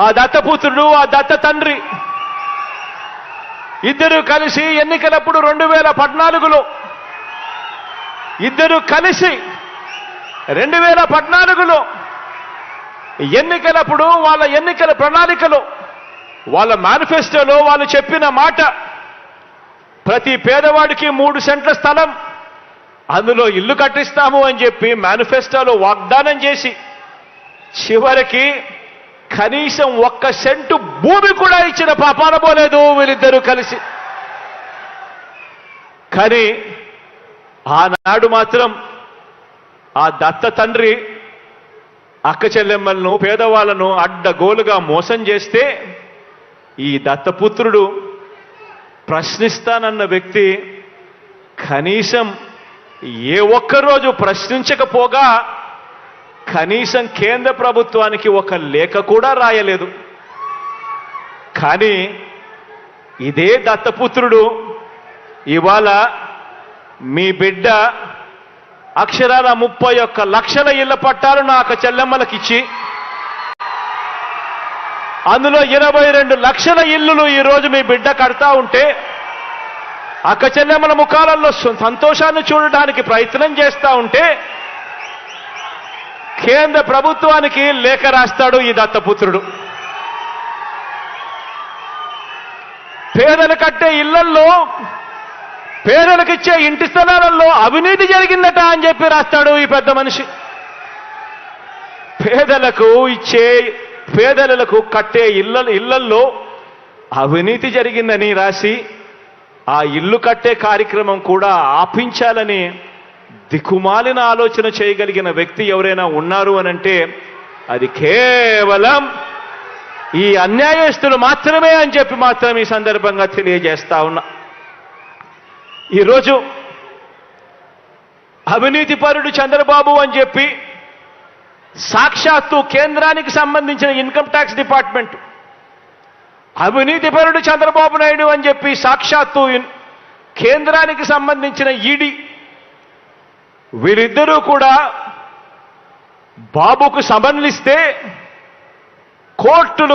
ఆ దత్తపుత్రుడు ఆ దత్త తండ్రి. ఇద్దరు కలిసి ఎన్నికలప్పుడు రెండు వేల పద్నాలుగులో ఇద్దరు కలిసి రెండు వేల పద్నాలుగులో ఎన్నికలప్పుడు వాళ్ళ ఎన్నికల ప్రణాళికలో వాళ్ళ మేనిఫెస్టోలో వాళ్ళు చెప్పిన మాట ప్రతి పేదవాడికి మూడు సెంట్ల స్థలం అందులో ఇల్లు కట్టిస్తాము అని చెప్పి మేనిఫెస్టోలో వాగ్దానం చేసి చివరికి కనీసం ఒక్క సెంటు భూమి కూడా ఇచ్చిన పాపాన పోలేదు వీళ్ళిద్దరూ కలిసి. కానీ ఆనాడు మాత్రం ఆ దత్త తండ్రి అక్క చెల్లెమ్మలను పేదవాళ్ళను అడ్డగోలుగా మోసం చేస్తే ఈ దత్తపుత్రుడు ప్రశ్నిస్తానన్న వ్యక్తి కనీసం ఏ ఒక్కరోజు ప్రశ్నించకపోగా కనీసం కేంద్ర ప్రభుత్వానికి ఒక లేఖ కూడా రాయలేదు. కానీ ఇదే దత్తపుత్రుడు ఇవాళ మీ బిడ్డ అక్షరాల ముప్పై ఒక్క లక్షల ఇళ్ళ పట్టాలు నాకు చెల్లెమ్మలకిచ్చి అందులో ఇరవై రెండు లక్షల ఇల్లులు ఈరోజు మీ బిడ్డ కడతా ఉంటే అక్క చెల్లెమ్మల ముఖాలలో సంతోషాన్ని చూడడానికి ప్రయత్నం చేస్తా ఉంటే కేంద్ర ప్రభుత్వానికి లేఖ రాస్తాడు ఈ దత్తపుత్రుడు. పేదలు కట్టే ఇళ్ళల్లో పేదలకు ఇచ్చే ఇంటి స్థలాలలో అవినీతి జరిగిందట అని చెప్పి రాస్తాడు ఈ పెద్ద మనిషి. పేదలకు ఇచ్చే పేదలకు కట్టే ఇళ్ళ ఇళ్ళల్లో అవినీతి జరిగిందని రాసి ఆ ఇల్లు కట్టే కార్యక్రమం కూడా ఆపించాలని దిక్కుమాలిన ఆలోచన చేయగలిగిన వ్యక్తి ఎవరైనా ఉన్నారు అనంటే అది కేవలం ఈ అన్యాయస్తులు మాత్రమే అని చెప్పి మాత్రం ఈ సందర్భంగా తెలియజేస్తా ఉన్నా. ఈరోజు అవినీతి పరుడు చంద్రబాబు అని చెప్పి సాక్షాత్తు కేంద్రానికి సంబంధించిన ఇన్కమ్ ట్యాక్స్ డిపార్ట్మెంట్ అవినీతి పరుడు చంద్రబాబు నాయుడు అని చెప్పి సాక్షాత్తు కేంద్రానికి సంబంధించిన ఈడీ వీరిద్దరూ కూడా బాబుకు సమన్లిస్తే కోర్టులు